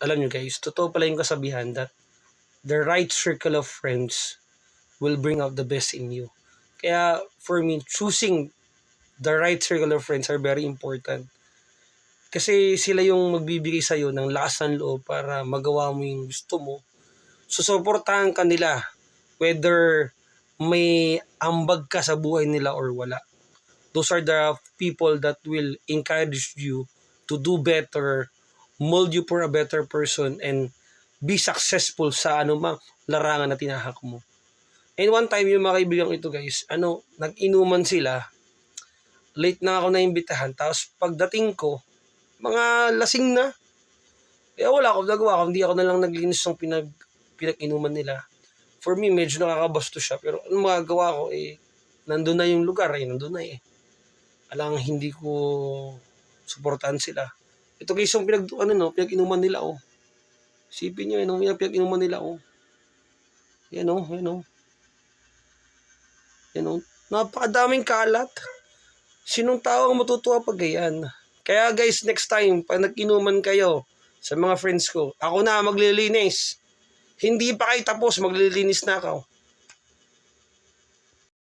alam nyo guys, totoo pala yung kasabihan that the right circle of friends will bring out the best in you. Kaya for me, choosing the right circle of friends are very important. Kasi sila yung magbibigay sa'yo ng lakas ng loob para magawa mo yung gusto mo. Susuportahan ka nila whether may ambag ka sa buhay nila or wala. Those are the people that will encourage you to do better, mold you for a better person, and be successful sa anumang larangan na tinahak mo. And one time, yung mga kaibigan ito guys, ano, nag-inuman sila, late na ako naimbitahan, tapos pagdating ko, mga lasing na. Kaya wala akong nagawa, kundi ako na lang naglinis ng pinag, pinag-inuman nila. For me, medyo nakakabasto siya, pero ano magagawa ko, eh, nandun na yung lugar, eh, nandun na eh. Alang hindi ko suportahan sila. Ito guys, yung pinag, ano no, pinag-inuman nila, oh. Sipin nyo, yun, yung pinag-inuman nila, oh. Yan, oh, yan, oh. Yan, oh. Napakadaming kalat. Sinong tao ang matutuwa pag ganyan? Kaya guys, next time, pag nag-inuman kayo sa mga friends ko, ako na maglilinis. Hindi pa kayo tapos, maglilinis na ako.